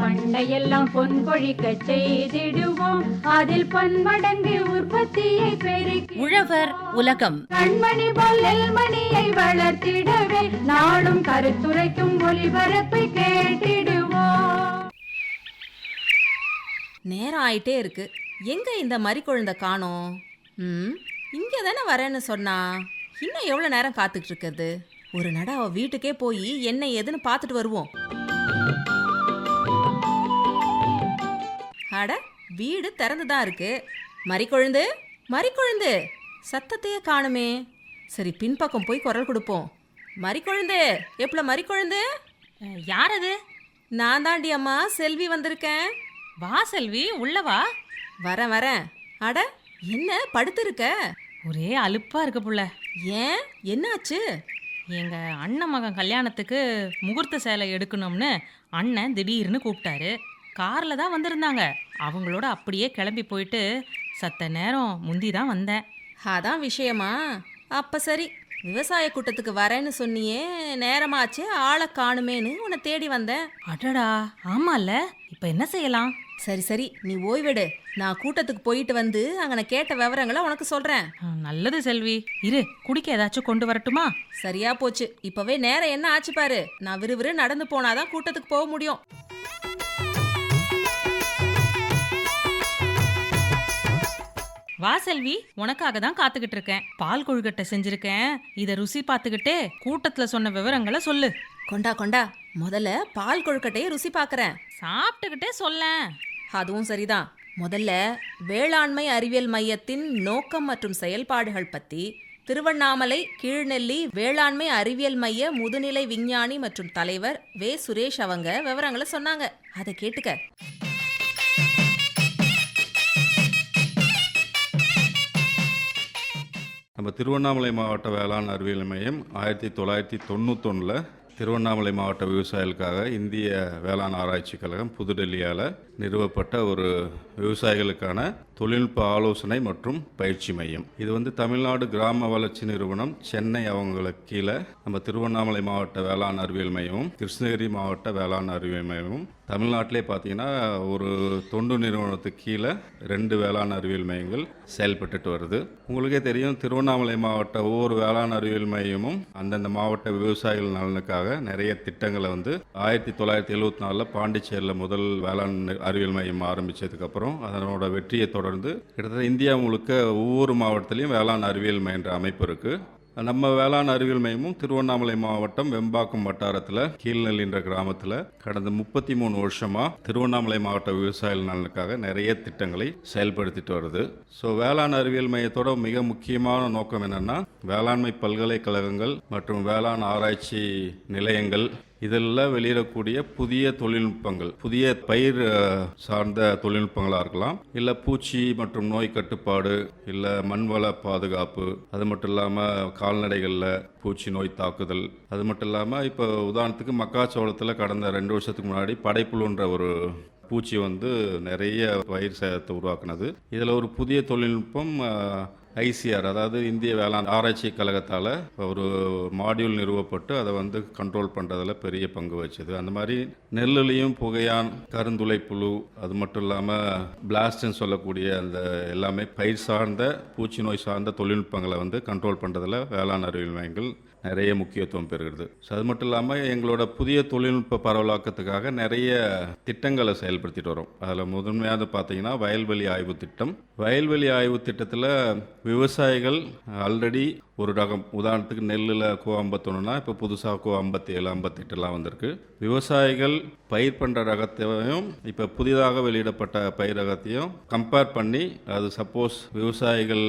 பண்டையெல்லாம் பொன் கொழிக்க செய்திடுவோம். அதில் பன்மடங்கு உற்பத்தியை பெருக்கி உழவர் உலகம். கண்மணி பொல்லில் மணியை வளர்த்திடவே நாளும் கருத்துரைக்கும் ஒளிபரப்பை கேட்டிடுவோம். நேரம் ஆயிட்டே இருக்கு. எங்க இந்த மறி குழந்தை காணோம்? ம் இங்கே தானே வரேன்னு சொன்னா. இன்னும் எவ்வளோ நேரம் காத்துட்டு இருக்கிறது? ஒரு நட அவ வீட்டுக்கே போய் என்ன ஏதுன்னு பார்த்துட்டு வருவோம். அட வீடு திறந்து தான் இருக்கு. மறிக்கொழுந்து மறிக்கொழுந்து. சத்தத்தையே காணுமே. சரி பின்பக்கம் போய் குரல் கொடுப்போம். மறிக்கொழுந்து எப்பல மறிக்கொழுந்து? யார் அது நான் தாண்டி அம்மா செல்வி வந்திருக்கேன். வா செல்வி உள்ள வா. வரேன் வரேன். அட என்ன படுத்திருக்க? ஒரே அலுப்பா இருக்கு புள்ள. ஏன்? என்னாச்சு? எங்கள் அண்ணன் மகன் கல்யாணத்துக்கு முகூர்த்த சேலை எடுக்கணும்னு அண்ணன் திடீர்னு கூப்பிட்டாரு. காரில் தான் வந்திருந்தாங்க. அவங்களோட அப்படியே கிளம்பி போயிட்டு சத்த நேரம் முந்தி தான் வந்தேன். அதான் விஷயமா? அப்போ சரி விவசாய கூட்டத்துக்கு வரேன்னு சொன்னியே நேரமாச்சு ஆளை காணுமேன்னு உன்னை தேடி வந்தேன். அடடா ஆமால்ல? இப்ப என்ன செய்யலாம்? சரி சரி நீ ஓய்வெடு. நான் கூட்டத்துக்கு போயிட்டு வந்து அங்க நான் கேட்ட விவரங்களை உனக்கு சொல்றேன். நல்லது செல்வி. இரு குடிக்க ஏதாச்சும் கொண்டு வரட்டுமா? சரியா போச்சு. இப்பவே நேரம் என்ன ஆச்சு பாரு. நான் விறுவிறு நடந்து போனாதான் கூட்டத்துக்கு போக முடியும். வா செல்வி. உனக்காக தான் காத்துக்கிட்டு இருக்கேன். பால் கொழுக்கட்டை செஞ்சிருக்கேன். இத ருசி பார்த்துக்கிட்டே கூட்டத்துல சொன்ன விவரங்களை சொல்லு. கொண்டா கொண்டா. முதல்ல பால் கொழுக்கட்டையை ருசி பார்க்கறேன். சாப்பிட்டுக்கிட்டே சொல்லேன். அதுவும் சரிதான். முதல்ல வேளாண்மை அறிவியல் மையத்தின் நோக்கம் மற்றும் செயல்பாடுகள் பத்தி திருவண்ணாமலை கீழ்நெல்லி வேளாண்மை அறிவியல் மைய முதுநிலை விஞ்ஞானி மற்றும் தலைவர் வே. சுரேஷ் அவங்க விவரங்களை சொன்னாங்க. அதை கேட்டுக்க. நம்ம திருவண்ணாமலை மாவட்ட வேளாண் அறிவியல் மையம் ஆயிரத்தி தொள்ளாயிரத்தி தொண்ணூத்தொன்னில் திருவண்ணாமலை மாவட்ட விவசாயிகளுக்காக இந்திய வேளாண் ஆராய்ச்சி கழகம் புதுடெல்லியால் நிறுவப்பட்ட ஒரு விவசாயிகளுக்கான தொழில்நுட்ப ஆலோசனை மற்றும் பயிற்சி மையம். இது வந்து தமிழ்நாடு கிராம வளர்ச்சி நிறுவனம் சென்னை அவங்களுக்கு கீழே நம்ம திருவண்ணாமலை மாவட்ட வேளாண் அறிவியல் மையமும் கிருஷ்ணகிரி மாவட்ட வேளாண் அறிவியல் மையமும் தமிழ்நாட்டிலே பார்த்தீங்கன்னா ஒரு தொண்டு நிறுவனத்துக்கு கீழே ரெண்டு வேளாண் அறிவியல் மையங்கள் செயல்பட்டுட்டு வருது. உங்களுக்கே தெரியும் திருவண்ணாமலை மாவட்ட ஒவ்வொரு வேளாண் அறிவியல் மையமும் அந்தந்த மாவட்ட விவசாயிகள் நலனுக்காக நிறைய திட்டங்களை வந்து ஆயிரத்தி தொள்ளாயிரத்தி எழுபத்தி நாலில் பாண்டிச்சேரியில் முதல் வேளாண் அறிவியல் மையம் ஆரம்பித்ததுக்கப்புறம் அதனோட வெற்றியை தொடர்ந்து கிட்டத்தட்ட இந்தியா முழுக்க ஒவ்வொரு மாவட்டத்திலையும் வேளாண் அறிவியல் மையன்ற அமைப்பு இருக்குது நம்ம வேளாண் அறிவியல் மையமும் திருவண்ணாமலை மாவட்டம் வெம்பாக்கம் வட்டாரத்தில் கீழ்நெல்லின்ற கிராமத்தில் கடந்த முப்பத்தி மூணு வருஷமாக திருவண்ணாமலை மாவட்ட விவசாய நலனுக்காக நிறைய திட்டங்களை செயல்படுத்திட்டு வருது. ஸோ வேளாண் அறிவியல் மையத்தோட மிக முக்கியமான நோக்கம் என்னென்னா வேளாண்மை பல்கலைக்கழகங்கள் மற்றும் வேளாண் ஆராய்ச்சி நிலையங்கள் இதெல்லாம் வெளியிடக்கூடிய புதிய தொழில்நுட்பங்கள் புதிய பயிர் சார்ந்த தொழில்நுட்பங்களாக இருக்கலாம். இல்லை பூச்சி மற்றும் நோய் கட்டுப்பாடு இல்லை மண்வள பாதுகாப்பு அது மட்டும் இல்லாமல் கால்நடைகளில் பூச்சி நோய் தாக்குதல் அது மட்டும் இல்லாமல் இப்போ உதாரணத்துக்கு மக்காச்சோளத்தில் கடந்த ரெண்டு வருஷத்துக்கு முன்னாடி படைப்புழுன்ற ஒரு பூச்சி வந்து நிறைய பயிர் சேதத்தை உருவாக்குனது. இதில் ஒரு புதிய தொழில்நுட்பம் ஐசிஆர் அதாவது இந்திய வேளாண் ஆராய்ச்சி கழகத்தால் ஒரு மாடியூல் நிறுவப்பட்டு அதை வந்து கண்ட்ரோல் பண்ணுறதுல பெரிய பங்கு வச்சுது அந்த மாதிரி நெல்லுலேயும் புகையான் கருந்துளை புழு அது மட்டும் இல்லாமல் பிளாஸ்ட்னு சொல்லக்கூடிய அந்த எல்லாமே பயிர் சார்ந்த பூச்சி நோய் சார்ந்த தொழில்நுட்பங்களை வந்து கண்ட்ரோல் பண்ணுறதுல வேளாண் அறிவியல் மையங்கள் நிறைய முக்கியத்துவம் பெறுகிறது. ஸோ அது மட்டும் இல்லாமல் எங்களோட புதிய தொழில்நுட்ப பரவலாக்கத்துக்காக நிறைய திட்டங்களை செயல்படுத்திட்டு வரோம். அதில் முதன்மையாக பார்த்தீங்கன்னா வயல்வெளி ஆய்வு திட்டம். வயல்வெளி ஆய்வு திட்டத்தில் விவசாயிகள் ஆல்ரெடி ஒரு ரகம். உதாரணத்துக்கு நெல்லில் கோ ஐம்பத்தொன்னுனா இப்போ புதுசாக கோ ஐம்பத்தி ஏழு ஐம்பத்தெட்டுலாம் வந்திருக்கு. விவசாயிகள் பயிர் பண்ணுற ரகத்தையும் இப்போ புதிதாக வெளியிடப்பட்ட பயிர் ரகத்தையும் கம்பேர் பண்ணி அது சப்போஸ் விவசாயிகள்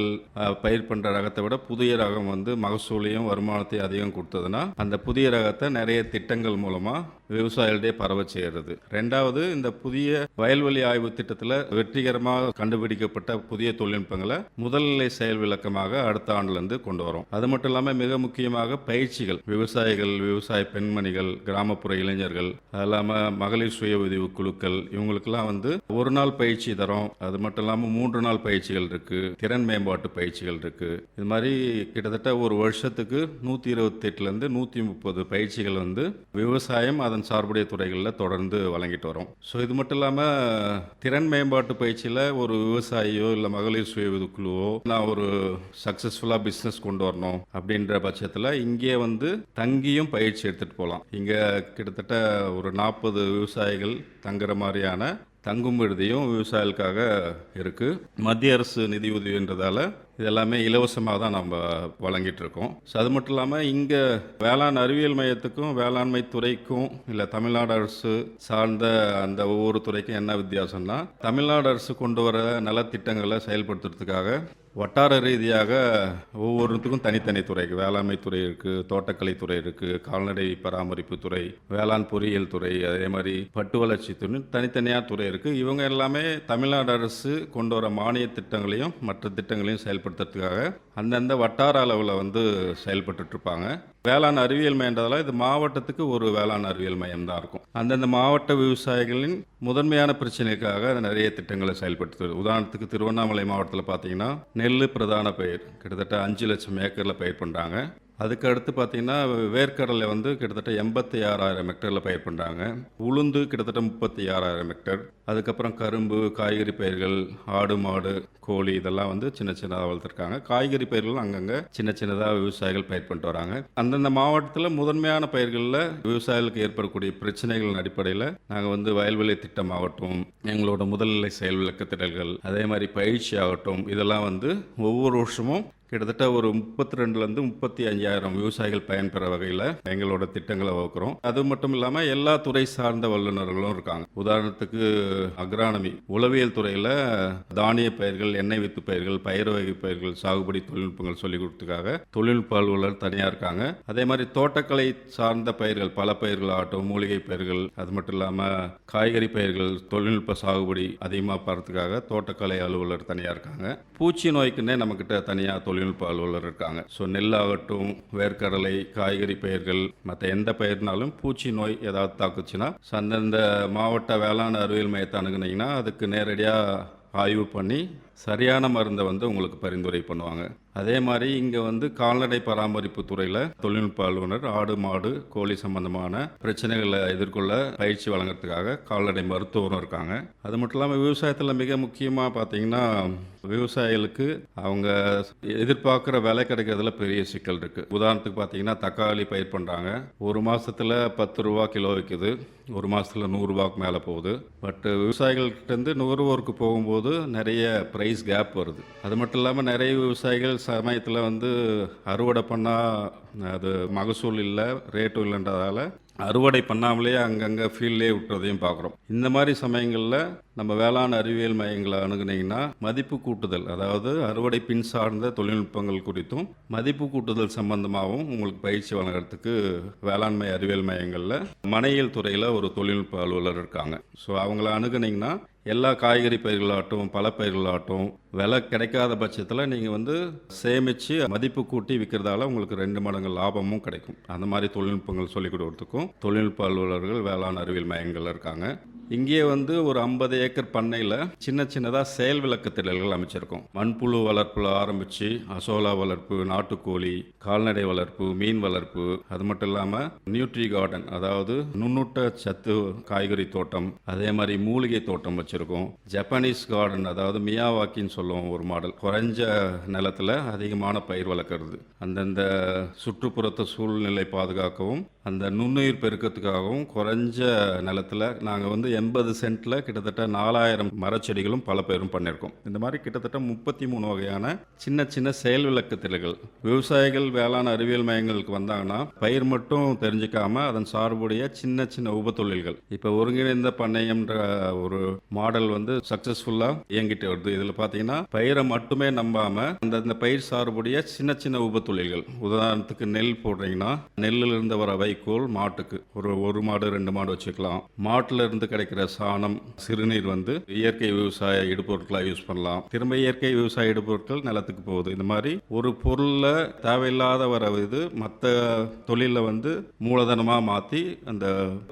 பயிர் பண்ணுற ரகத்தை விட புதிய ரகம் வந்து மகசூலையும் வருமானத்தையும் அதிகம் கொடுத்ததுன்னா அந்த புதிய ரகத்தை நிறைய திட்டங்கள் மூலமாக விவசாயிகளிடையே பரவ செய்கிறது ரெண்டாவது இந்த புதிய வயல்வெளி ஆய்வு திட்டத்தில் வெற்றிகரமாக கண்டுபிடிக்கப்பட்ட புதிய தொழில்நுட்பங்களை முதல்நிலை செயல் விளக்கமாக அடுத்த ஆண்டுலேருந்து கொண்டு வரும். அது மட்டும் இல்லாமல் மிக முக்கியமாக பயிற்சிகள் விவசாயிகள் விவசாய பெண்மணிகள் கிராமப்புற இளைஞர்கள் அது இல்லாமல் மகளிர் சுய உதவி குழுக்கள் இவங்களுக்கெல்லாம் வந்து ஒரு நாள் பயிற்சி தரோம். அது மட்டும் இல்லாமல் மூன்று நாள் பயிற்சிகள் இருக்கு திறன் மேம்பாட்டு பயிற்சிகள் இருக்கு. இது மாதிரி கிட்டத்தட்ட ஒரு வருஷத்துக்கு நூற்றி இருபத்தெட்டுலேருந்து நூற்றி முப்பது பயிற்சிகள் வந்து விவசாயம் அதை அதன் சார்புடைய துறைகளில் தொடர்ந்து வழங்கிட்டு வரோம். ஸோ இது மட்டும் இல்லாமல் திறன் மேம்பாட்டு பயிற்சியில் ஒரு விவசாயியோ இல்லை மகளிர் சுய குழுவோ நான் ஒரு சக்ஸஸ்ஃபுல்லாக பிஸ்னஸ் கொண்டு வரணும் அப்படின்ற பட்சத்தில் இங்கே வந்து தங்கியும் பயிற்சி எடுத்துகிட்டு போகலாம் இங்கே கிட்டத்தட்ட ஒரு நாற்பது விவசாயிகள் தங்குற மாதிரியான தங்கும் விடுதியும் விவசாயிகளுக்காக இருக்குது மத்திய அரசு நிதியுதவின்றதால இதெல்லாமே இலவசமாக தான் நம்ம வழங்கிட்டு இருக்கோம் ஸோ அது மட்டும் இல்லாமல் இங்கே வேளாண் அறிவியல் மையத்துக்கும் வேளாண்மை துறைக்கும் இல்லை தமிழ்நாடு அரசு சார்ந்த அந்த ஒவ்வொரு துறைக்கும் என்ன வித்தியாசம்னா தமிழ்நாடு அரசு கொண்டு வர நலத்திட்டங்களை செயல்படுத்துறதுக்காக வட்டார ரீதியாக ஒவ்வொருத்துக்கும் தனித்தனி துறை. வேளாண்மை துறை இருக்குது தோட்டக்கலை துறை இருக்குது கால்நடை பராமரிப்பு துறை வேளாண் பொறியியல் துறை அதே மாதிரி பட்டு வளர்ச்சி துறை தனித்தனியாக துறை இருக்குது இவங்க எல்லாமே தமிழ்நாடு அரசு கொண்டு வர மானிய திட்டங்களையும் மற்ற திட்டங்களையும் செயல்படுத்துறதுக்காக அந்தந்த வட்டார அளவில் வந்து செயல்பட்டுட்ருப்பாங்க. வேளாண் அறிவியல் மையன்றதால இது மாவட்டத்துக்கு ஒரு வேளாண் அறிவியல் மையம் தான் இருக்கும். அந்தந்த மாவட்ட விவசாயிகளின் முதன்மையான பிரச்சனைக்காக நிறைய திட்டங்களை செயல்படுத்து உதாரணத்துக்கு திருவண்ணாமலை மாவட்டத்தில் பார்த்தீங்கன்னா நெல் பிரதான பயிர். கிட்டத்தட்ட அஞ்சு லட்சம் ஏக்கரில் பயிர் பண்ணுறாங்க அதுக்கு அடுத்து பார்த்தீங்கன்னா வேர்க்கடலை வந்து கிட்டத்தட்ட எண்பத்தி ஆறாயிரம் ஹெக்டரில் பயிர் பண்ணுறாங்க உளுந்து கிட்டத்தட்ட முப்பத்தி ஆறாயிரம் ஹெக்டர் அதுக்கப்புறம் கரும்பு காய்கறி பயிர்கள் ஆடு மாடு கோழி இதெல்லாம் வந்து சின்ன சின்னதாக வளர்த்துருக்காங்க. காய்கறி பயிர்கள் அங்கங்கே சின்ன சின்னதாக விவசாயிகள் பயிர் பண்ணிட்டு வராங்க. அந்தந்த மாவட்டத்தில் முதன்மையான பயிர்களில் விவசாயிகளுக்கு ஏற்படக்கூடிய பிரச்சனைகளின் அடிப்படையில் நாங்கள் வந்து வயல்வெளி திட்டம் ஆகட்டும் எங்களோட முதல்நிலை செயல் விளக்க திடல்கள் அதே மாதிரி பயிற்சி ஆகட்டும் இதெல்லாம் வந்து ஒவ்வொரு வருஷமும் கிட்டத்தட்ட ஒரு முப்பத்தி ரெண்டுலேருந்து முப்பத்தி அஞ்சாயிரம் விவசாயிகள் பயன்பெற வகையில் எங்களோட திட்டங்களை வகுக்கிறோம். அது மட்டும் இல்லாமல் எல்லா துறை சார்ந்த வல்லுநர்களும் இருக்காங்க. உதாரணத்துக்கு அக்ரானமி உளவியல் துறையில் தானிய பயிர்கள் எண்ணெய் வித்து பயிர்கள் பயிர் வகை பயிர்கள் சாகுபடி தொழில்நுட்பங்கள் சொல்லிக் கொடுத்ததுக்காக தொழில்நுட்ப அலுவலர் தனியாக இருக்காங்க. அதே மாதிரி தோட்டக்கலை சார்ந்த பயிர்கள் பல பயிர்கள் ஆகட்டும் மூலிகை பயிர்கள் அது மட்டும் இல்லாமல் காய்கறி பயிர்கள் தொழில்நுட்ப சாகுபடி அதிகமாக பார்த்துக்காக தோட்டக்கலை அலுவலர் தனியாக இருக்காங்க. பூச்சி நோய்க்குன்னே நம்மக்கிட்ட தனியாக தொழில்நுட்ப அலுவலர் இருக்காங்க. ஸோ நெல்லாகட்டும் வேர்க்கடலை காய்கறி பயிர்கள் மற்ற எந்த பயிர்னாலும் பூச்சி நோய் ஏதாவது தாக்குச்சுன்னா அந்தந்த மாவட்ட வேளாண் அறிவியல் மையத்தை அணுகுனீங்கன்னா அதுக்கு நேரடியாக ஆய்வு பண்ணி சரியான மருந்தை வந்து உங்களுக்கு பரிந்துரை பண்ணுவாங்க. அதே மாதிரி இங்கே வந்து கால்நடை பராமரிப்பு துறையில் தொழில்நுட்ப அலுவலர் ஆடு மாடு கோழி சம்பந்தமான பிரச்சனைகளை எதிர்கொள்ள பயிற்சி வழங்குறதுக்காக கால்நடை மருத்துவரும் இருக்காங்க. அது மட்டும் இல்லாமல் விவசாயத்தில் மிக முக்கியமாக பார்த்தீங்கன்னா விவசாயிகளுக்கு அவங்க எதிர்பார்க்குற விலை கிடைக்கிறதுல பெரிய சிக்கல் இருக்குது உதாரணத்துக்கு பார்த்தீங்கன்னா தக்காளி பயிர் பண்ணுறாங்க ஒரு மாதத்தில் பத்து ரூபா கிலோ விற்குது ஒரு மாதத்தில் நூறுரூவாக்கு மேலே போகுது. பட் விவசாயிகள்கிட்டருந்து நுகர்வோருக்கு போகும்போது நிறைய ப்ரைஸ் கேப் வருது. அது மட்டும் இல்லாமல் நிறைய விவசாயிகள் சமயத்தில் வந்து அறுவடை பண்ணால் அது மகசூல் இல்லை ரேட்டும் இல்லைன்றதால அறுவடை பண்ணாமலே அங்கங்கே ஃபீல்ட்லேயே விட்டுறதையும் பார்க்குறோம் இந்த மாதிரி சமயங்களில் நம்ம வேளாண் அறிவியல் மையங்களை அணுகுனீங்கன்னா மதிப்பு கூட்டுதல் அதாவது அறுவடை பின் சார்ந்த தொழில்நுட்பங்கள் குறித்தும் மதிப்பு கூட்டுதல் சம்பந்தமாகவும் உங்களுக்கு பயிற்சி வழங்குறதுக்கு வேளாண்மை அறிவியல் மையங்களில் மனையியல் துறையில் ஒரு தொழில்நுட்ப அலுவலர் இருக்காங்க. ஸோ அவங்கள அணுகுனீங்கன்னா எல்லா காய்கறி பயிர்களாகட்டும் பல பயிர்களாகட்டும் விலை கிடைக்காத பட்சத்தில் நீங்கள் வந்து சேமித்து மதிப்பு கூட்டி விற்கிறதால உங்களுக்கு ரெண்டு மடங்கு லாபமும் கிடைக்கும். அந்த மாதிரி தொழில்நுட்பங்கள் சொல்லிக் கொடுக்கறதுக்கும் தொழில்நுட்ப அலுவலர்கள் வேளாண் அறிவியல் மையங்கள் இருக்காங்க. இங்கே வந்து ஒரு ஐம்பது ஏக்கர் பண்ணையில் சின்ன சின்னதாக செயல் விளக்கு திடல்கள் அமைச்சிருக்கோம். மண்புழு வளர்ப்பில் ஆரம்பித்து அசோலா வளர்ப்பு நாட்டுக்கோழி கால்நடை வளர்ப்பு மீன் வளர்ப்பு அது மட்டும் இல்லாமல் நியூட்ரி கார்டன் அதாவது நுண்ணூட்ட சத்து காய்கறி தோட்டம் அதே மாதிரி மூலிகை தோட்டம் வச்சுருக்கோம். ஜப்பானீஸ் கார்டன் அதாவது மியாவாக்கின்னு சொல்லுவோம் ஒரு மாடல். குறைஞ்ச நிலத்தில் அதிகமான பயிர் வளர்க்குறது. அந்தந்த சுற்றுப்புறத்தை சூழ்நிலை பாதுகாக்கவும் அந்த நுண்ணுயிர் பெருக்கத்துக்காகவும் குறைஞ்ச நிலத்தில் நாங்கள் வந்து எண்பது சென்ட்டில் கிட்டத்தட்ட நாலாயிரம் மரச்செடிகளும் பல பேரும் பண்ணியிருக்கோம். இந்த மாதிரி கிட்டத்தட்ட முப்பத்தி மூணு வகையான சின்ன சின்ன செயல் விளக்கு திட்டங்கள் விவசாயிகள் வேளாண் அறிவியல் மையங்களுக்கு வந்தாங்கன்னா பயிர் மட்டும் தெரிஞ்சுக்காமல் அதன் சார்புடைய சின்ன சின்ன உபத்தொழில்கள். இப்போ ஒருங்கிணைந்த பண்ணையம்ன்ற ஒரு மாடல் வந்து சக்ஸஸ்ஃபுல்லாக இயங்கிட்டு வருது. இதில் பார்த்தீங்கன்னா பயிரை மட்டுமே நம்பாம அந்தந்த பயிர் சார்புடைய சின்ன சின்ன உபத்தொழில்கள். உதாரணத்துக்கு நெல் போடுறீங்கன்னா நெல்லிலிருந்து வர வை வைக்கோல் மாட்டுக்கு. ஒரு ஒரு மாடு ரெண்டு மாடு வச்சுக்கலாம். மாட்டுல இருந்து கிடைக்கிற சாணம் சிறுநீர் வந்து இயற்கை விவசாய இடுபொருட்களாக யூஸ் பண்ணலாம். திரும்ப இயற்கை விவசாய இடுபொருட்கள் நிலத்துக்கு போகுது. இந்த மாதிரி ஒரு பொருளில் தேவையில்லாத வர இது மற்ற தொழிலில் வந்து மூலதனமாக மாற்றி அந்த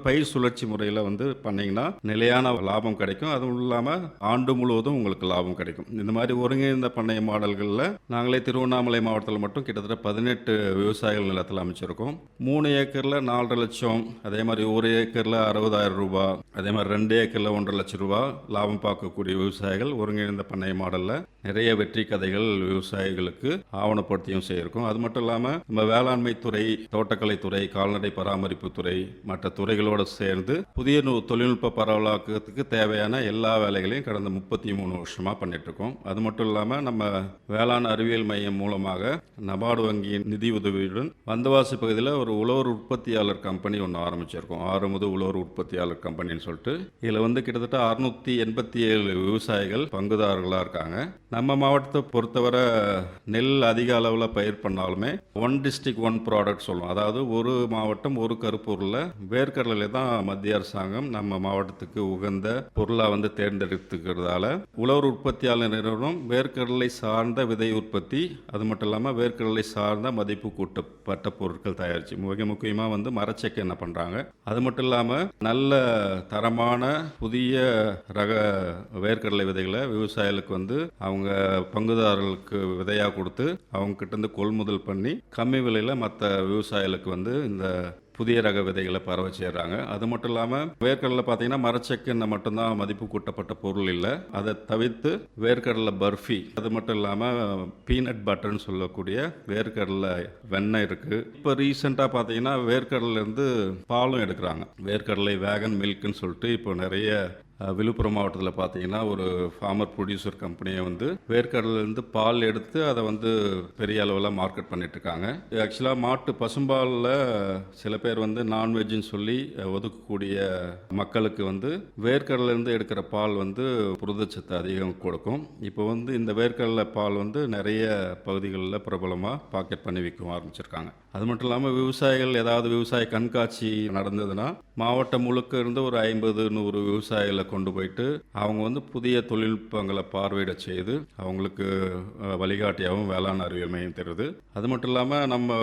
பயிர் சுழற்சி முறையில் வந்து பண்ணிங்கன்னா நிலையான லாபம் கிடைக்கும். அதுவும் இல்லாமல் ஆண்டு முழுவதும் உங்களுக்கு லாபம் கிடைக்கும். இந்த மாதிரி ஒருங்கிணைந்த பண்ணைய மாடல்களில் நாங்களே திருவண்ணாமலை மாவட்டத்தில் மட்டும் கிட்டத்தட்ட பதினெட்டு விவசாயிகள் நிலத்தில் அமைச்சிருக்கோம். மூணு ஏக்கரில் நாலரை லட்சம் அதே மாதிரி ஒரு ஏக்கரில் அறுபதாயிரம் ரூபாய் அதே மாதிரி ரெண்டு ஏக்கரில் ஒன்றரை லட்சம் ரூபாய் லாபம் பார்க்கக்கூடிய விவசாயிகள் ஒருங்கிணைந்த பண்ணை மாடலில் நிறைய வெற்றி கதைகள் விவசாயிகளுக்கு ஆவணப்படுத்தியும் செய்யிருக்கும் அது மட்டும் இல்லாமல் நம்ம வேளாண்மை துறை தோட்டக்கலை துறை கால்நடை பராமரிப்பு துறை மற்ற துறைகளோடு சேர்ந்து புதிய தொழில்நுட்ப பரவலாக்கத்துக்கு தேவையான எல்லா வேலைகளையும் கடந்த முப்பத்தி மூணு வருஷமாக பண்ணிட்டுருக்கோம். அது மட்டும் இல்லாமல் நம்ம வேளாண் அறிவியல் மையம் மூலமாக நபார்டு வங்கியின் நிதி உதவியுடன் வந்தவாசி பகுதியில் ஒரு உழவர் உற்பத்தியாளர் கம்பெனி ஒன்று ஆரம்பிச்சிருக்கோம். ஆறுமுது உழவர் உற்பத்தியாளர் கம்பெனின்னு சொல்லிட்டு இதில் வந்து கிட்டத்தட்ட அறுநூற்றி எண்பத்தி ஏழு விவசாயிகள் பங்குதாரர்களாக இருக்காங்க. நம்ம மாவட்டத்தை பொறுத்தவரை நெல் அதிக அளவில் பயிர் பண்ணாலுமே ஒன் டிஸ்ட்ரிக் ஒன் ப்ராடக்ட் சொல்லுவோம் அதாவது ஒரு மாவட்டம் ஒரு கருப்பூரில் வேர்க்கடலை தான் மத்திய அரசாங்கம் நம்ம மாவட்டத்துக்கு உகந்த பொருளாக வந்து தேர்ந்தெடுத்துக்கிறதால உழவர் உற்பத்தியாளர் நிறுவனம் வேர்க்கடலை சார்ந்த விதை உற்பத்தி அது மட்டும் இல்லாமல் வேர்க்கடலை சார்ந்த மதிப்பு கூட்டப்பட்ட பொருட்கள் தயாரிச்சு மிக முக்கியமாக வந்து மரச்சக்கை என்ன பண்ணுறாங்க அது மட்டும் இல்லாமல் நல்ல தரமான புதிய ரக வேர்க்கடலை விதைகளை விவசாயிகளுக்கு வந்து அவங்க பங்குதாரர்களுக்கு விதையாக கொடுத்து அவங்க கிட்டேருந்து கொள்முதல் பண்ணி கம்மி விலையில் மற்ற விவசாயிகளுக்கு வந்து இந்த புதிய ரக விதைகளை பரவ செய்கிறாங்க அது மட்டும் இல்லாமல் வேர்க்கடலை பார்த்தீங்கன்னா மரச்செக்குன்னு மட்டும்தான் மதிப்பு கூட்டப்பட்ட பொருள் இல்லை. அதை தவிர்த்து வேர்க்கடலை பர்ஃபி அது மட்டும் இல்லாமல் பீனட் பட்டர்னு சொல்லக்கூடிய வேர்க்கடலை வெண்ணெய் இருக்குது இப்போ ரீசெண்டாக பார்த்தீங்கன்னா வேர்க்கடலேருந்து பாலும் எடுக்கிறாங்க. வேர்க்கடலை வேகன் மில்க்குன்னு சொல்லிட்டு இப்போ நிறைய விழுப்புரம் மாவட்டத்தில் பார்த்தீங்கன்னா ஒரு ஃபார்மர் ப்ரொடியூசர் கம்பெனியை வந்து வேர்க்கடலேருந்து பால் எடுத்து அதை வந்து பெரிய அளவில் மார்க்கெட் பண்ணிட்டு இருக்காங்க. ஆக்சுவலாக மாட்டு பசும்பாலில் சில பேர் வந்து நான்வெஜ்னு சொல்லி ஒதுக்கக்கூடிய மக்களுக்கு வந்து வேர்க்கடலேருந்து எடுக்கிற பால் வந்து புரதச்சத்து அதிகம் கொடுக்கும். இப்போ வந்து இந்த வேர்க்கடலை பால் வந்து நிறைய பகுதிகளில் பிரபலமாக பாக்கெட் பண்ணி விற்க ஆரம்பிச்சிருக்காங்க. அது மட்டும் இல்லாமல் விவசாயிகள் ஏதாவது விவசாய கண்காட்சி நடந்ததுன்னா மாவட்டம் முழுக்க இருந்து ஒரு ஐம்பது நூறு விவசாயிகளை கொண்டு போயிட்டு அவங்க வந்து புதிய தொழில்நுட்பங்களை பார்வையிட செய்து அவங்களுக்கு வழிகாட்டியாகவும் வேளாண் அறிவியல் மையம் தருது. அது மட்டும் இல்லாமல் நம்ம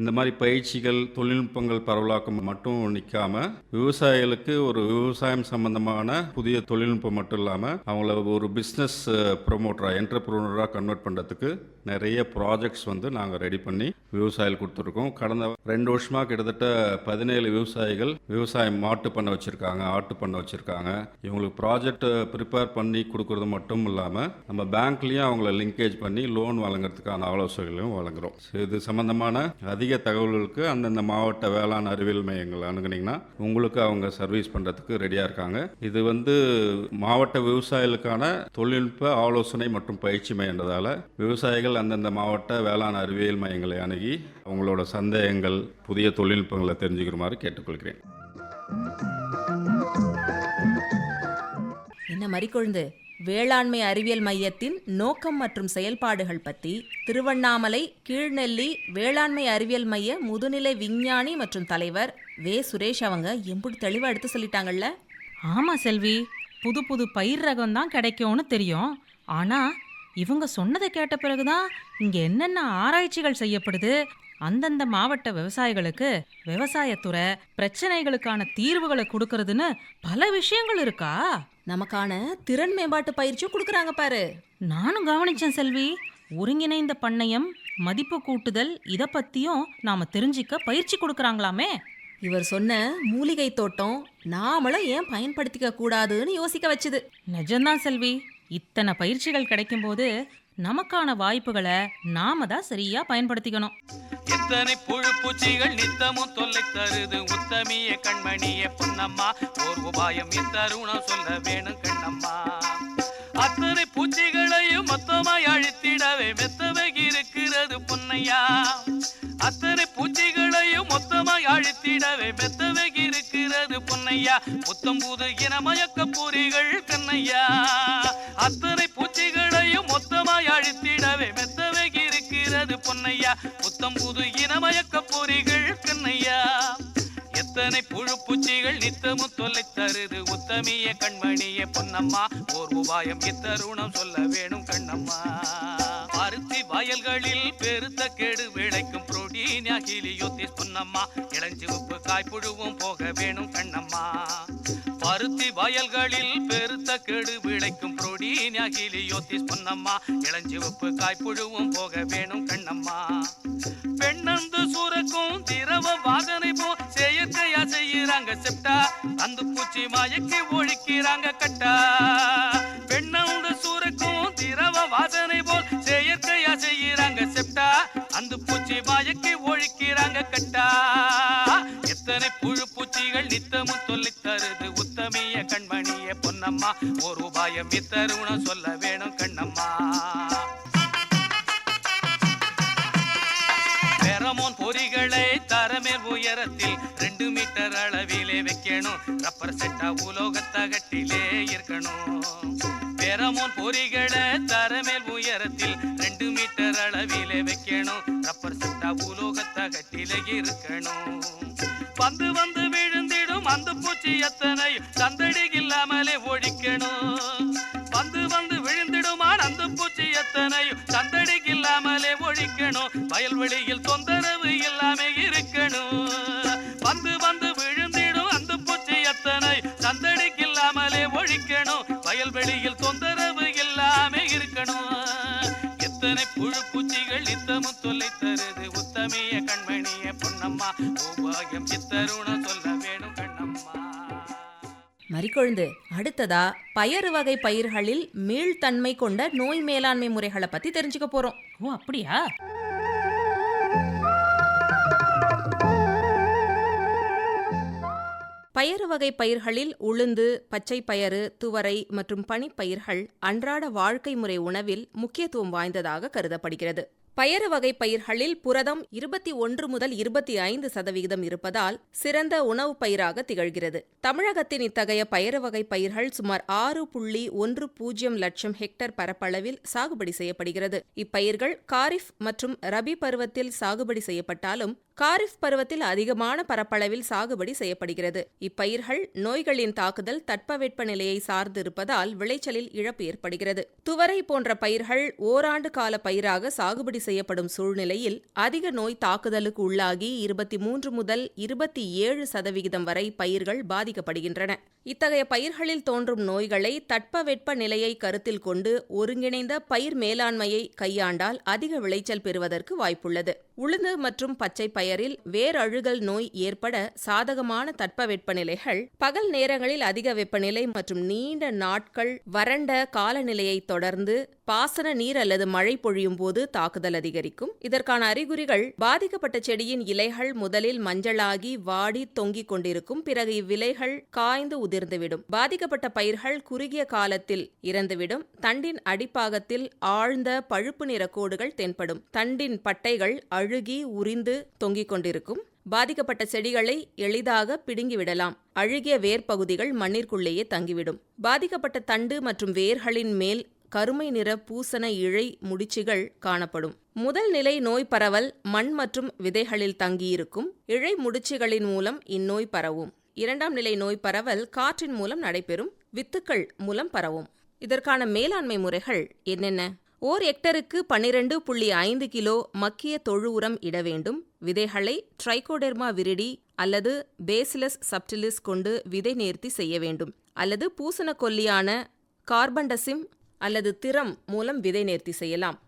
இந்த மாதிரி பயிற்சிகள் தொழில்நுட்பங்கள் பரவலாக்கம் மட்டும் நிற்காம விவசாயிகளுக்கு ஒரு விவசாயம் சம்பந்தமான புதிய தொழில்நுட்பம் மட்டும் இல்லாமல் அவங்கள ஒரு பிஸ்னஸ் ப்ரொமோட்டராக என்டர்பிரனராக கன்வெர்ட் பண்ணுறதுக்கு நிறைய ப்ராஜெக்ட்ஸ் வந்து நாங்கள் ரெடி பண்ணி விவசாயிகள் கொடுத்துருக்கோம். கடந்த ரெண்டு வருஷமாக கிட்டத்தட்ட பதினேழு விவசாயிகள் விவசாயம் மாட்டு பண்ண வச்சுருக்காங்க ஆட்டு பண்ண வச்சுருக்காங்க. இவங்களுக்கு ப்ராஜெக்ட் ப்ரிப்பேர் பண்ணி கொடுக்கறது மட்டும் இல்லாமல் நம்ம பேங்க்லேயும் அவங்கள லிங்கேஜ் பண்ணி லோன் வழங்குறதுக்கான ஆலோசனைகளையும் வழங்குறோம். இது சம்பந்தமான அதிக தகவல்களுக்கு அந்தந்த மாவட்ட வேளாண் அறிவியல் மையங்கள் அணுகுனீங்கன்னா உங்களுக்கு அவங்க சர்வீஸ் பண்ணுறதுக்கு ரெடியாக இருக்காங்க. இது வந்து மாவட்ட விவசாயிகளுக்கான தொழில்நுட்ப ஆலோசனை மற்றும் பயிற்சி மையன்றதால் விவசாயிகள் அந்தந்த மாவட்ட வேளாண் அறிவியல் மையங்களை அணுகி அவங்களோட சந்தேகங்கள் புதிய தொழில்நுட்பங்களை தெரிஞ்சுக்கிறமாறு கேட்டுக்கொள்கிறேன். என்ன மறிக்கொழுந்து? வேளாண்மை அறிவியல் மையத்தின் நோக்கம் மற்றும் செயல்பாடுகள் பற்றி திருவண்ணாமலை கீழ்நெல்லி வேளாண்மை அறிவியல் மைய முதுநிலை விஞ்ஞானி மற்றும் தலைவர் வே. சுரேஷ் அவங்க எம்புடு தெளிவாக எடுத்து சொல்லிட்டாங்கல்ல? ஆமாம் செல்வி. புது புது பயிர் ரகம் தான் கிடைக்கும்னு தெரியும். ஆனால் இவங்க சொன்னதை கேட்ட பிறகுதான் இங்கே என்னென்ன ஆராய்ச்சிகள் செய்யப்படுது அந்தந்த மாவட்ட விவசாயிகளுக்கு விவசாயத்துறை பிரச்சனைகளுக்கான தீர்வுகளை கொடுக்கறதுன்னு பல விஷயங்கள் இருக்கா? நமக்கான திறன் மேம்பாட்டு பயிற்சியும் கொடுக்குறாங்க பாரு. நானும் கவனிச்சேன் செல்வி. ஒருங்கிணைந்த பண்ணையம் மதிப்பு கூட்டுதல் இத பத்தியும் நாம தெரிஞ்சிக்க பயிற்சி கொடுக்கறாங்களாமே. இவர் சொன்ன மூலிகை தோட்டம் நாமளும் ஏன் பயன்படுத்திக்க கூடாதுன்னு யோசிக்க வச்சுது. நிஜம்தான் செல்வி. இத்தனை பயிற்சிகள் கிடைக்கும்போது நமக்கான வாய்ப்புகளை நாம தான் சரியா பயன்படுத்திக்கணும். எத்தனை புழு பூச்சிகள் நித்தமும் தொல்லை தருது. உத்தமிய கண்மணிய பொன்னம்மா ஓர் உபாயம் இத்தருணம் சொல்ல வேணும் கண்ணம்மா. அத்தனை பூச்சிகளையும் மொத்தமாய் அழித்திடவே மெத்தவை இருக்கிறது பொன்னையா. அத்தனை பூச்சிகளையும் மொத்தமாய் அழித்திடவே மெத்தவை இருக்கிறது பொன்னையா. புத்தம் புது இனமயக்க பூரிகள் கண்ணையா. அத்தனை பூச்சிகள் மொத்தமாய் அழித்திடவே மெத்தவை இருக்கிறது பொன்னையா? புத்தம் புது இனமயக்க பொறிகள் கண்ணையா? பூச்சிகள் நித்தமும் தொல்லை தருது? உத்தமிய கண்மணிய பொன்னம்மா ஓர் உபாயம் இத்தருணம் சொல்ல வேணும் கண்ணம்மா. பருத்தி வயல்களில் பெருத்த கேடு விளைக்கும் புரோட்டீன் அகிலியோத்தி பொன்னம்மா. இளஞ்சிவப்பு காய்ப்புழுவும் போக வேணும் கண்ணம்மா. பருத்தி வயல்களில் பெருத்த கெடு விளைக்கும் புரோட்டீன் அகிலியோத்திஸ் பொன்னம்மா. இளஞ்சிவப்பு காய்ப்புழுவும் போக வேணும் கண்ணம்மா. பெண்ணந்து சூரக்கும் திரவ வாதனை போ செயற்கையா செய்யறாங்க செப்டா. அந்த பூச்சி மயக்கி ஒழிக்கிறாங்க கட்டா. பெண்ணந்து சூரக்கும் திரவ வாதனை போல் செயற்கையா செய்யறாங்க செப்டா. அந்த பூச்சி மயக்கி ஒழிக்கிறாங்க கட்டா. எத்தனை புழு பூச்சிகள் நித்தமும் தொல்லை தருது சாமிய கண்மணிய பொன்னம்மா. ஒரு உபாயம் இத்தருணம் சொல்ல வேணும் கண்ணம்மா. பெரமோன் பொறிகளை தரமேல் உயரத்தில் ரெண்டு மீட்டர் அளவிலே வைக்கணும். ரப்பர் செட்டா உலோகத்தகட்டிலே இருக்கணும். பெரமோன் பொறிகளை தரமேல் உயரத்தில் ரெண்டு மீட்டர் அளவிலே வைக்கணும். ரப்பர் செட்டா உலோகத்தகட்டிலே இருக்கணும். அந்த எத்தனை சந்தடி இல்லாமலே ஒழிக்கணும் வந்து வந்து விழுந்திடுமான் அந்த பூச்சி எத்தனை சந்தடிக்கு இல்லாமலே ஒழிக்கணும் வயல்வெளியில் தொந்தரவு இல்லாம இருக்கணும். வந்து வந்து விழுந்திடும் அந்த பூச்சி எத்தனை சந்தடிக்கு இல்லாமலே ஒழிக்கணும் வயல்வெளியில் தொந்தரவு இல்லாம இருக்கணும். எத்தனை புழு பூச்சிகள் இத்தமும் தொல்லை தருது. உத்தமிய கண்மணிய பொன்னம்மா உபாயம் இத்தருணம் சொல்ல மறிக்கொழுந்து அடுத்ததா பயறு வகை பயிர்களில் மீள்தன்மை கொண்ட நோய் மேலாண்மை முறைகளை பத்தி தெரிஞ்சுக்க போறோம். ஓ அப்படியா? பயறு வகை பயிர்களில் உளுந்து பச்சை பயறு துவரை மற்றும் பனிப்பயிர்கள் அன்றாட வாழ்க்கை முறை உணவில் முக்கியத்துவம் வாய்ந்ததாக கருதப்படுகிறது. பயறு வகை பயிர்களில் புரதம் இருபத்தி ஒன்று முதல் இருபத்தி ஐந்து சதவிகிதம் இருப்பதால் சிறந்த உணவு பயிராக திகழ்கிறது. தமிழகத்தின் இத்தகைய பயறு வகை பயிர்கள் சுமார் ஆறு புள்ளி ஒன்று பூஜ்ஜியம் லட்சம் ஹெக்டர் பரப்பளவில் சாகுபடி செய்யப்படுகிறது. இப்பயிர்கள் காரிஃப் மற்றும் ரபி பருவத்தில் சாகுபடி செய்யப்பட்டாலும் காரிஃப் பருவத்தில் அதிகமான பரப்பளவில் சாகுபடி செய்யப்படுகிறது. இப்பயிர்கள் நோய்களின் தாக்குதல் தட்பவெட்ப நிலையை சார்ந்து இருப்பதால் விளைச்சலில் இழப்பு ஏற்படுகிறது. துவரை போன்ற பயிர்கள் ஓராண்டு கால பயிராக சாகுபடி செய்யப்படும் சூழ்நிலையில் அதிக நோய் தாக்குதலுக்கு உள்ளாகி இருபத்தி மூன்று முதல் இருபத்தி ஏழு சதவிகிதம் வரை பயிர்கள் பாதிக்கப்படுகின்றன. இத்தகைய பயிர்களில் தோன்றும் நோய்களை தட்பவெட்ப நிலையை கருத்தில் கொண்டு ஒருங்கிணைந்த பயிர் மேலாண்மையை கையாண்டால் அதிக விளைச்சல் பெறுவதற்கு வாய்ப்புள்ளது. உளுந்து மற்றும் பச்சை பயரில் வேரழுகல் நோய் ஏற்பட சாதகமான தட்பவெப்பநிலைகள் பகல் நேரங்களில் அதிக வெப்பநிலை மற்றும் நீண்ட நாட்கள் வறண்ட காலநிலையை தொடர்ந்து பாசன நீர் அல்லது மழை பொழியும் போது தாக்குதல் அதிகரிக்கும். இதற்கான அறிகுறிகள் பாதிக்கப்பட்ட செடியின் இலைகள் முதலில் மஞ்சளாகி வாடி தொங்கிக் கொண்டிருக்கும் பிறகு இவ்விலைகள் காய்ந்து உதிர்ந்துவிடும். பாதிக்கப்பட்ட பயிர்கள் குறுகிய காலத்தில் இறந்துவிடும். தண்டின் அடிப்பாகத்தில் ஆழ்ந்த பழுப்பு நிற கோடுகள் தென்படும். தண்டின் பட்டைகள் அழுகி உறிந்து தொங்கிக் கொண்டிருக்கும். பாதிக்கப்பட்ட செடிகளை எளிதாக பிடுங்கிவிடலாம். அழுகிய வேர்ப்பகுதிகள் மண்ணிற்குள்ளேயே தங்கிவிடும். பாதிக்கப்பட்ட தண்டு மற்றும் வேர்களின் மேல் கருமை நிற பூசண இழை முடிச்சுகள் காணப்படும். முதல் நிலை நோய் பரவல் மண் மற்றும் விதைகளில் தங்கியிருக்கும். இழை முடிச்சுகளின் மூலம் இந்நோய் பரவும். இரண்டாம் நிலை நோய் பரவல் காற்றின் மூலம் நடைபெறும். வித்துக்கள் மூலம் பரவும். இதற்கான மேலாண்மை முறைகள் என்னென்ன? ஓர் ஹெக்டருக்கு பன்னிரண்டு புள்ளி ஐந்து கிலோ மக்கிய தொழு உரம் இட வேண்டும். விதைகளை ட்ரைகோடெர்மா விரிடி அல்லது பேசிலஸ் சப்டிலிஸ் கொண்டு விதை நேர்த்தி செய்ய வேண்டும். அல்லது பூசணக்கொல்லியான கார்பன்டசிம் அல்லது திறம் மூலம் விதை நேர்த்தி செய்யலாம்.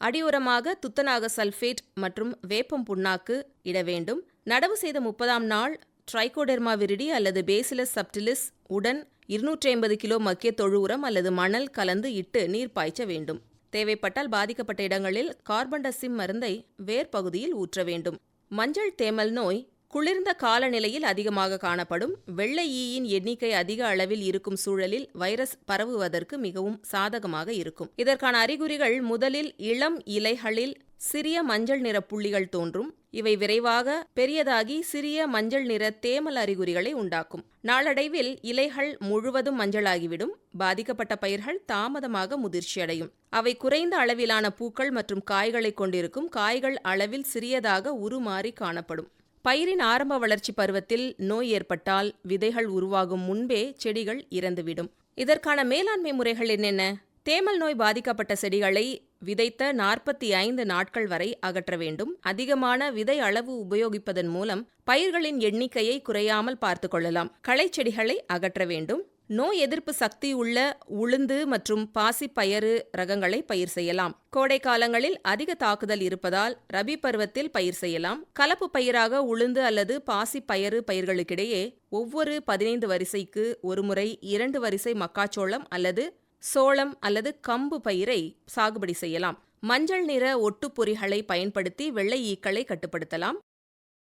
அடியுரமாக துத்தநாக சல்ஃபேட் மற்றும் வேப்பம் புண்ணாக்கு இட வேண்டும். நடவு செய்த முப்பதாம் நாள் ட்ரைகோடெர்மா விரிடி அல்லது பேசிலஸ் சப்டிலிஸ் உடன் இருநூற்றி ஐம்பது கிலோ மக்கிய தொழு உரம் அல்லது மணல் கலந்து இட்டு நீர் பாய்ச்ச வேண்டும். தேவைப்பட்டால் பாதிக்கப்பட்ட இடங்களில் கார்பன்டசிம் மருந்தை வேர்ப்பகுதியில் ஊற்ற வேண்டும். மஞ்சள் தேமல் நோய் குளிர்ந்த காலநிலையில் அதிகமாக காணப்படும் வெள்ளை ஈயின் எண்ணிக்கை அதிக அளவில் இருக்கும் சூழலில் வைரஸ் பரவுவதற்கு மிகவும் சாதகமாக இருக்கும். இதற்கான அறிகுறிகள் முதலில் இளம் இலைகளில் சிறிய மஞ்சள் நிற புள்ளிகள் தோன்றும். இவை விரைவாக பெரியதாகி சிறிய மஞ்சள் நிற தேமல் அறிகுறிகளை உண்டாக்கும். நாளடைவில் இலைகள் முழுவதும் மஞ்சளாகிவிடும். பாதிக்கப்பட்ட பயிர்கள் தாமதமாக முதிர்ச்சியடையும். அவை குறைந்த அளவிலான பூக்கள் மற்றும் காய்களை கொண்டிருக்கும். காய்கள் அளவில் சிறியதாக உருமாறி காணப்படும். பயிரின் ஆரம்ப வளர்ச்சி பருவத்தில் நோய் ஏற்பட்டால் விதைகள் உருவாகும் முன்பே செடிகள் இறந்துவிடும். இதற்கான மேலாண்மை முறைகள் என்னென்ன? தேமல் நோய் பாதிக்கப்பட்ட செடிகளை விதைத்த நாற்பத்தி ஐந்து நாட்கள் வரை அகற்ற வேண்டும். அதிகமான விதை அளவு உபயோகிப்பதன் மூலம் பயிர்களின் எண்ணிக்கையை குறையாமல் பார்த்து கொள்ளலாம். களைச்செடிகளை அகற்ற வேண்டும். நோய் எதிர்ப்பு சக்தி உள்ள உளுந்து மற்றும் பாசிப்பயறு ரகங்களை பயிர் செய்யலாம். கோடை காலங்களில் அதிக தாக்குதல் இருப்பதால் ரபி பருவத்தில் பயிர் செய்யலாம். கலப்பு பயிராக உளுந்து அல்லது பாசிப்பயறு பயிர்களுக்கிடையே ஒவ்வொரு பதினைந்து வரிசைக்கு ஒருமுறை இரண்டு வரிசை மக்காச்சோளம் அல்லது சோளம் அல்லது கம்பு பயிரை சாகுபடி செய்யலாம். மஞ்சள் நிற ஒட்டுப்பொறிகளை பயன்படுத்தி வெள்ளை ஈக்களை கட்டுப்படுத்தலாம்.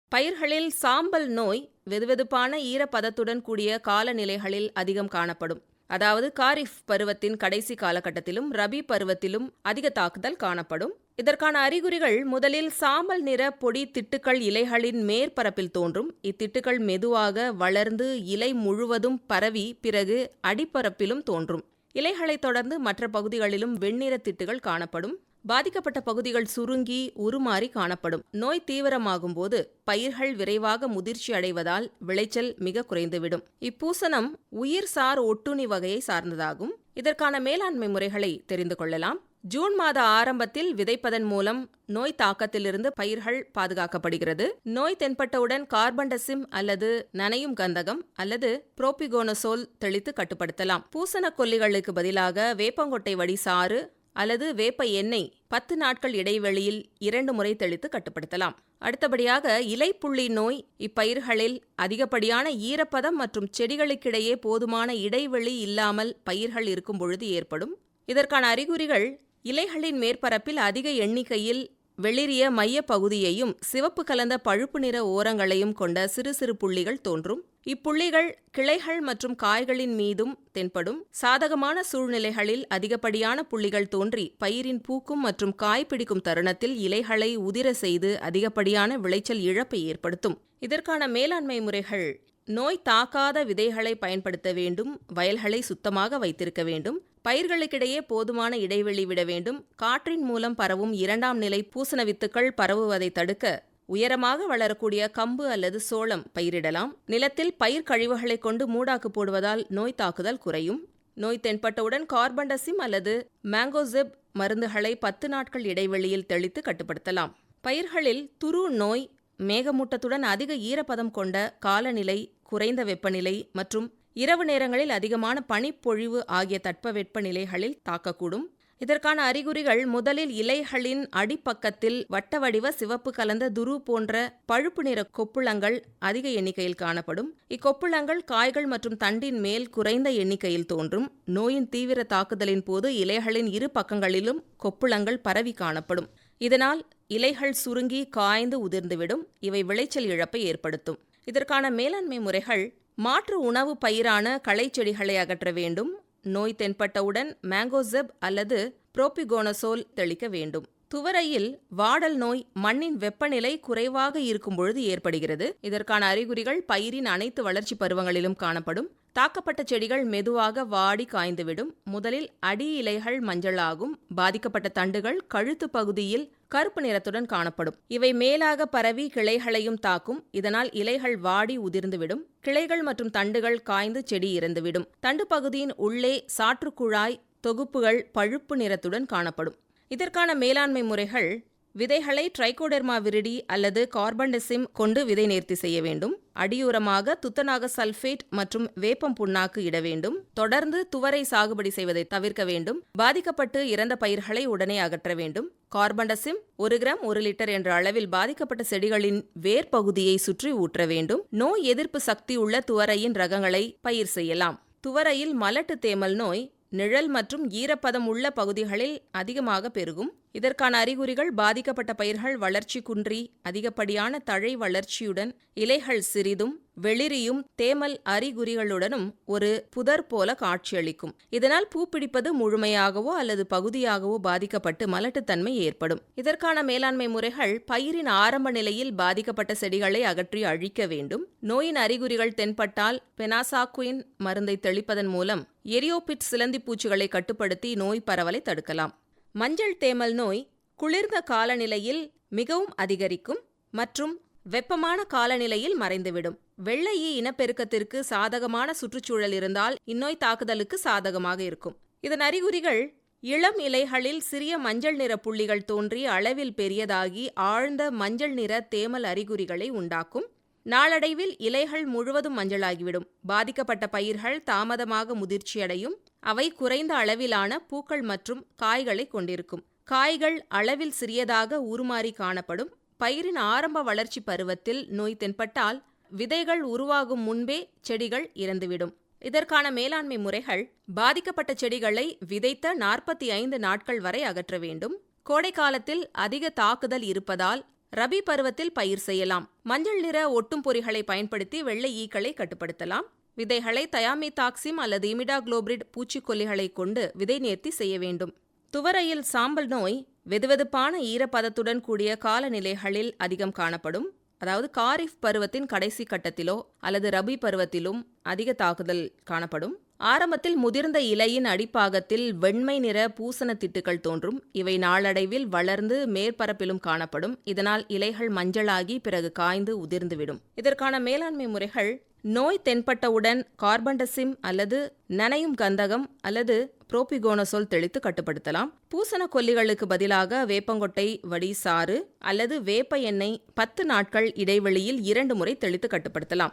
பயிர்களில் சாம்பல் நோய் வெதுவெதுப்பான ஈரப்பதத்துடன் கூடிய காலநிலைகளில் அதிகம் காணப்படும். அதாவது காரிஃப் பருவத்தின் கடைசி காலகட்டத்திலும் ரபி பருவத்திலும் அதிக தாக்குதல் காணப்படும். இதற்கான அறிகுறிகள் முதலில் சாம்பல் நிற பொடி திட்டுக்கள் இலைகளின் மேற்பரப்பில் தோன்றும். இத்திட்டுக்கள் மெதுவாக வளர்ந்து இலை முழுவதும் பரவி பிறகு அடிப்பரப்பிலும் தோன்றும். இலைகளைத் தொடர்ந்து மற்ற பகுதிகளிலும் வெண்ணிற திட்டுகள் காணப்படும். பாதிக்கப்பட்ட பகுதிகள் சுருங்கி உருமாறி காணப்படும். நோய் தீவிரமாகும் போது பயிர்கள் விரைவாக முதிர்ச்சி அடைவதால் விளைச்சல் மிக குறைந்துவிடும். இப்பூசணம் உயிர்சார் ஒட்டுணி வகையை சார்ந்ததாகும். இதற்கான மேலாண்மை முறைகளை தெரிந்து கொள்ளலாம். ஜூன் மாத ஆரம்பத்தில் விதைப்பதன் மூலம் நோய் தாக்கத்திலிருந்து பயிர்கள் பாதுகாக்கப்படுகிறது. நோய் தென்பட்டவுடன் கார்பன்டசிம் அல்லது நனையும் கந்தகம் அல்லது புரோபிகோனசோல் தெளித்து கட்டுப்படுத்தலாம். பூசண கொல்லிகளுக்கு பதிலாக வேப்பங்கொட்டை வடி சாறு அல்லது வேப்ப எண்ணெய் பத்து நாட்கள் இடைவெளியில் இரண்டு முறை தெளித்து கட்டுப்படுத்தலாம். அடுத்தபடியாக இலைப்புள்ளி நோய் இப்பயிர்களில் அதிகப்படியான ஈரப்பதம் மற்றும் செடிகளுக்கிடையே போதுமான இடைவெளி இல்லாமல் பயிர்கள் இருக்கும் பொழுது ஏற்படும். இதற்கான அறிகுறிகள் இலைகளின் மேற்பரப்பில் அதிக எண்ணிக்கையில் வெளிரிய மையப்பகுதியையும் சிவப்பு கலந்த பழுப்பு நிற ஓரங்களையும் கொண்ட சிறு சிறு புள்ளிகள் தோன்றும். இப்புள்ளிகள் கிளைகள் மற்றும் காய்களின் மீதும் தென்படும். சாதகமான சூழ்நிலைகளில் அதிகப்படியான புள்ளிகள் தோன்றி பயிரின் பூக்கும் மற்றும் காய் பிடிக்கும் தருணத்தில் இலைகளை உதிர செய்து அதிகப்படியான விளைச்சல் இழப்பை ஏற்படுத்தும். இதற்கான மேலாண்மை முறைகள் நோய் தாக்காத விதைகளை பயன்படுத்த வேண்டும் வயல்களை சுத்தமாக வைத்திருக்க வேண்டும் பயிர்களுக்கிடையே போதுமான இடைவெளி விட வேண்டும் காற்றின் மூலம் பரவும் இரண்டாம் நிலை பூசண வித்துக்கள் பரவுவதை தடுக்க உயரமாக வளரக்கூடிய கம்பு அல்லது சோளம் பயிரிடலாம். நிலத்தில் பயிர் கழிவுகளை கொண்டு மூடாக்கு போடுவதால் நோய் தாக்குதல் குறையும். நோய் தென்பட்டவுடன் கார்பன்டசிம் அல்லது மேங்கோசிப் மருந்துகளை பத்து நாட்கள் இடைவெளியில் தெளித்து கட்டுப்படுத்தலாம். பயிர்களில் துரு நோய் மேகமூட்டத்துடன் அதிக ஈரப்பதம் கொண்ட காலநிலை குறைந்த வெப்பநிலை மற்றும் இரவு நேரங்களில் அதிகமான பனிப்பொழிவு ஆகிய தட்பவெப்பநிலைகளில் தாக்கக்கூடும். இதற்கான அறிகுறிகள் முதலில் இலைகளின் அடிப்பக்கத்தில் வட்ட வடிவ சிவப்பு கலந்த துரு போன்ற பழுப்பு நிற கொப்புளங்கள் அதிக எண்ணிக்கையில் காணப்படும். இக்கொப்புளங்கள் காய்கள் மற்றும் தண்டின் மேல் குறைந்த எண்ணிக்கையில் தோன்றும். நோயின் தீவிர தாக்குதலின் போது இலைகளின் இரு பக்கங்களிலும் கொப்புளங்கள் பரவி காணப்படும். இதனால் இலைகள் சுருங்கி காய்ந்து உதிர்ந்துவிடும். இவை விளைச்சல் இழப்பை ஏற்படுத்தும். இதற்கான மேலாண்மை முறைகள் மாற்று உணவு பயிரான களைச்செடிகளை அகற்ற வேண்டும். நோய் தென்பட்டவுடன் மேங்கோசெப் அல்லது புரோபிகோனசோல் தெளிக்க வேண்டும். துவரையில் வாடல் நோய் மண்ணின் வெப்பநிலை குறைவாக இருக்கும் பொழுது ஏற்படுகிறது. இதற்கான அறிகுறிகள் பயிரின் அனைத்து வளர்ச்சி பருவங்களிலும் காணப்படும். தாக்கப்பட்ட செடிகள் மெதுவாக வாடி காய்ந்துவிடும். முதலில் அடி இலைகள் மஞ்சளாகும். பாதிக்கப்பட்ட தண்டுகள் கழுத்து பகுதியில் கருப்பு நிறத்துடன் காணப்படும். இவை மேலாக பரவி கிளைகளையும் தாக்கும். இதனால் இலைகள் வாடி உதிர்ந்துவிடும். கிளைகள் மற்றும் தண்டுகள் காய்ந்து செடி இறந்துவிடும். தண்டு பகுதியின் உள்ளே சாற்றுக்குழாய் தொகுப்புகள் பழுப்பு நிறத்துடன் காணப்படும். இதற்கான மேலாண்மை முறைகள் விதைகளை ட்ரைகோடெர்மா விரிடி அல்லது கார்பன்டசிம் கொண்டு விதை நேர்த்தி செய்ய வேண்டும். அடியுரமாக துத்தநாக சல்ஃபேட் மற்றும் வேப்பம் புண்ணாக்கு இட வேண்டும். தொடர்ந்து துவரை சாகுபடி செய்வதை தவிர்க்க வேண்டும். பாதிக்கப்பட்டு இறந்த பயிர்களை உடனே அகற்ற வேண்டும். கார்பன்டசிம் ஒரு கிராம் ஒரு லிட்டர் என்ற அளவில் பாதிக்கப்பட்ட செடிகளின் வேர் பகுதியை சுற்றி ஊற்ற வேண்டும். நோய் எதிர்ப்பு சக்தி உள்ள துவரையின் ரகங்களை பயிர் செய்யலாம். துவரையில் மலட்டு தேமல் நோய் நிழல் மற்றும் ஈரப்பதம் உள்ள பகுதிகளில் அதிகமாக பெருகும். இதற்கான அறிகுறிகள் பாதிக்கப்பட்ட பயிர்கள் வளர்ச்சி குன்றி அதிகப்படியான தழை வளர்ச்சியுடன் இலைகள் சிறிதும் வெளிரியும் தேமல் அறிகுறிகளுடனும் ஒரு புதர் போல காட்சியளிக்கும். இதனால் பூப்பிடிப்பது முழுமையாகவோ அல்லது பகுதியாகவோ பாதிக்கப்பட்டு மலட்டுத்தன்மை ஏற்படும். இதற்கான மேலாண்மை முறைகள் பயிரின் ஆரம்ப நிலையில் பாதிக்கப்பட்ட செடிகளை அகற்றி அழிக்க வேண்டும். நோயின் அறிகுறிகள் தென்பட்டால் பெனாசாக்குயின் மருந்தை தெளிப்பதன் மூலம் எரியோபிட் சிலந்தி பூச்சிகளை கட்டுப்படுத்தி நோய் பரவலை தடுக்கலாம். மஞ்சள் தேமல் நோய் குளிர்ந்த காலநிலையில் மிகவும் அதிகரிக்கும் மற்றும் வெப்பமான காலநிலையில் மறைந்துவிடும். வெள்ளை ஈ இனப்பெருக்கத்திற்கு சாதகமான சுற்றுச்சூழல் இருந்தால் இந்நோய் தாக்குதலுக்கு சாதகமாக இருக்கும். இதன் அறிகுறிகள் இளம் இலைகளில் சிறிய மஞ்சள் நிற புள்ளிகள் தோன்றி அளவில் பெரியதாகி ஆழ்ந்த மஞ்சள் நிற தேமல் அறிகுறிகளை உண்டாக்கும். நாளடைவில் இலைகள் முழுவதும் மஞ்சளாகிவிடும். பாதிக்கப்பட்ட பயிர்கள் தாமதமாக முதிர்ச்சியடையும். அவை குறைந்த அளவிலான பூக்கள் மற்றும் காய்களை கொண்டிருக்கும். காய்கள் அளவில் சிறியதாக உருமாறி காணப்படும். பயிரின் ஆரம்ப வளர்ச்சி பருவத்தில் நோய் தென்பட்டால் விதைகள் உருவாகும் முன்பே செடிகள் இறந்துவிடும். இதற்கான மேலாண்மை முறைகள் பாதிக்கப்பட்ட செடிகளை விதைத்த நாற்பத்தி ஐந்து நாட்கள் வரை அகற்ற வேண்டும். கோடை காலத்தில் அதிக தாக்குதல் இருப்பதால் ரபி பருவத்தில் பயிர் செய்யலாம். மஞ்சள் நிற ஒட்டும் பொறிகளை பயன்படுத்தி வெள்ளை ஈக்களை கட்டுப்படுத்தலாம். விதைகளை தயாமிதாக்சிம் அல்லது இமிடாக்ளோபிரிட் பூச்சிக்கொல்லிகளை கொண்டு விதை நேர்த்தி செய்ய வேண்டும். துவரையில் சாம்பல் நோய் வெதுவெதுப்பான ஈரப்பதத்துடன் கூடிய காலநிலைகளில் அதிகம் காணப்படும். அதாவது காரிஃப் பருவத்தின் கடைசி கட்டத்திலோ அல்லது ரபி பருவத்திலும் அதிக தாக்குதல் காணப்படும். ஆரம்பத்தில் முதிர்ந்த இலையின் அடிப்பாகத்தில் வெண்மை நிற பூசண திட்டுகள் தோன்றும். இவை நாளடைவில் வளர்ந்து மேற்பரப்பிலும் காணப்படும். இதனால் இலைகள் மஞ்சளாகி பிறகு காய்ந்து உதிர்ந்துவிடும். இதற்கான மேலாண்மை முறைகள் நோய் தென்பட்டவுடன் கார்பன்டசிம் அல்லது நனையும் கந்தகம் அல்லது புரோபிகோனசோல் தெளித்து கட்டுப்படுத்தலாம். பூசண கொல்லிகளுக்கு பதிலாக வேப்பங்கொட்டை வடி சாறு அல்லது வேப்ப எண்ணெய் பத்து நாட்கள் இடைவெளியில் இரண்டு முறை தெளித்து கட்டுப்படுத்தலாம்.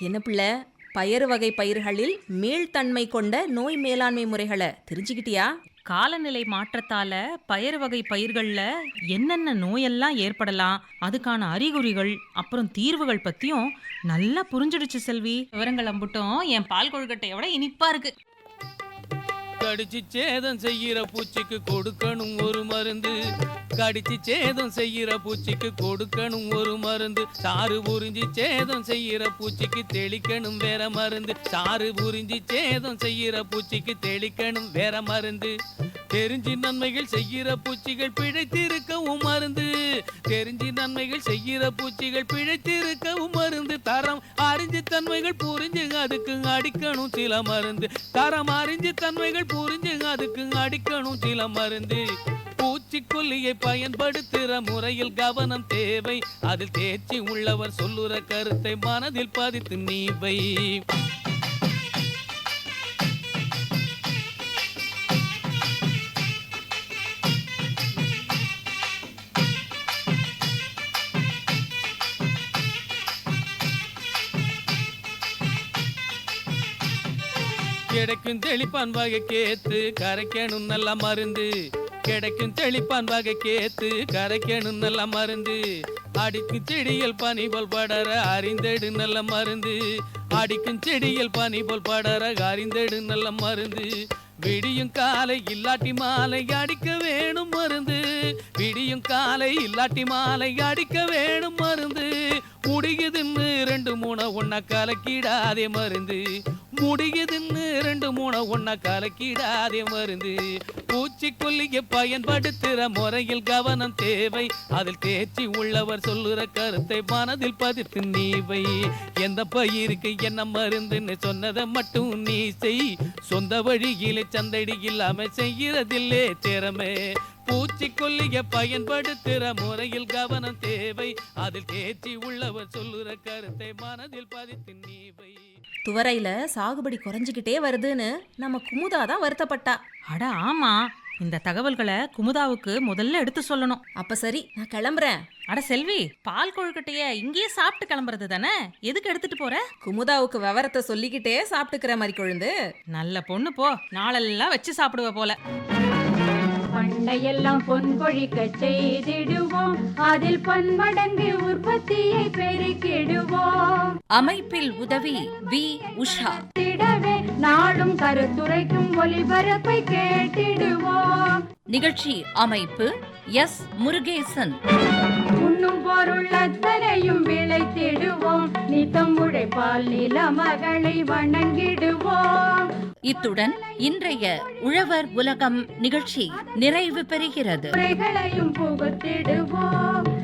என்ன பிள்ளை? பயறு வகை பயிர்களில் மீள்தன்மை கொண்ட நோய் மேலாண்மை முறைகளை தெரிஞ்சுக்கிட்டியா? காலநிலை மாற்றத்தால பயறு வகை பயிர்கள்ல என்னென்ன நோயெல்லாம் ஏற்படலாம் அதுக்கான அறிகுறிகள் அப்புறம் தீர்வுகள் பத்தியும் நல்லா புரிஞ்சிடுச்சு செல்வி. விவரங்கள் அம்புட்டும் என் பால் கொழுக்கட்டையோட இனிப்பா இருக்கு. கடிச்சு சேதம் செய்யற பூச்சிக்கு கொடுக்கணும் ஒரு மருந்து. கடிச்சு சேதம் செய்யற பூச்சிக்கு கொடுக்கணும் ஒரு மருந்து. சாறு புரிஞ்சு சேதம் செய்யற பூச்சிக்கு தெளிக்கணும் வேற மருந்து. சாறு புரிஞ்சு சேதம் செய்யற பூச்சிக்கு தெளிக்கணும் வேற மருந்து. தெரிஞ்சு நன்மைகள் செய்யற பூச்சிகள் பிழைத்திருக்கவும் மருந்து. தெரிஞ்சு நன்மைகள் செய்யற பூச்சிகள் பிழைத்திருக்கவும் மருந்து. தரம் அறிஞ்சு தன்மைகள் புரிஞ்சு அதுக்கு அடிக்கணும் சில மருந்து. தரம் அறிஞ்சு தன்மைகள் புரிஞ்சு அதுக்கு அடிக்கணும் சில மருந்து. பூச்சிக்கொல்லியை பயன்படுத்துற முறையில் கவனம் தேவை. அதில் தேர்ச்சி உள்ளவர் சொல்லுற கருத்தை மனதில் பதித்து நீவை கிடைக்கும் தெளிப்பான் வகை கேத்து கரைக்கணும் நல்ல மருந்து. கிடைக்கும் தெளிப்பான் வகை கேத்து கரைக்கணும் நல்ல மருந்து. அடிக்கும் செடியில் பனி போல் படர அறிந்தெடு நல்ல மருந்து. அடிக்கும் செடியில் பனி போல் படர அறிந்தெடு நல்ல மருந்து. விடியும் காலை இல்லாட்டி மாலை அடிக்க வேணும் மருந்து. விடியும் காலை இல்லாட்டி மாலை அடிக்க வேணும் மருந்து. முடியுதுன்னு ரெண்டு மூணு ஒன்ன கலக்கிடாதே மருந்து. முடியுதுன்னு ரெண்டு மூணு ஒன்ன கலக்கிடாதே மருந்து. பூச்சிக்கொல்லியை பயன்படுத்துகிற முறையில் கவனம் தேவை. அதில் தேர்ச்சி உள்ளவர் சொல்லுற கருத்தை மனதில் பதித்து நீவை. எந்த பயிருக்கு என்ன மருந்துன்னு சொன்னதை மட்டும் நீ செய். சொந்த வழியிலே சந்தடி இல்லாம செய்கிறதில்லே திறமை. பூச்சிக்கொல்லிய பயன்படுத்துகிற முறையில் கவனம் தேவை. அதில் தேர்ச்சி உள்ளவர் சொல்லுற கருத்தை மனதில் பதித்து நீவை. துவரையில சாகுபடி குறைஞ்சிக்கிட்டே வருதுன்னு நம்ம குமுதா தான் வருத்தப்பட்டா. அட ஆமா இந்த தகவல்களை குமுதாவுக்கு முதல்ல எடுத்து சொல்லணும். அப்ப சரி நான் கிளம்புறேன். அட செல்வி பால் கொழுக்கட்டைய இங்கேயே சாப்பிட்டு கிளம்புறது தானே? எதுக்கு எடுத்துட்டு போற? குமுதாவுக்கு விவரத்தை சொல்லிக்கிட்டே சாப்பிட்டுக்கிற மாதிரி கொழுந்து. நல்ல பொண்ணு போ நாளெல்லாம் வச்சு சாப்பிடுவ போல. பண்டையெல்லாம் பொன் கொழிக்க செய்திடுவோம். அதில் பன்மடங்கு உற்பத்தியை பெருக்கிடுவோம். அமைப்பில் உதவி வி. உஷா. நாடும் கருத்துரைக்கும் ஒளிபரப்பை கேட்டிடுவோம் நிகழ்ச்சி அமைப்பு எஸ் முருகேசன். உண்ணும் பொருள் அத்தனையும் விளைத்திடுவோம். நித்தம் உழைப்பால் நில மகளை வணங்கிடுவோம் இத்துடன் இன்றைய உழவர் உலகம் நிகழ்ச்சி நிறைவு பெறுகிறது. புகுத்திடுவோம்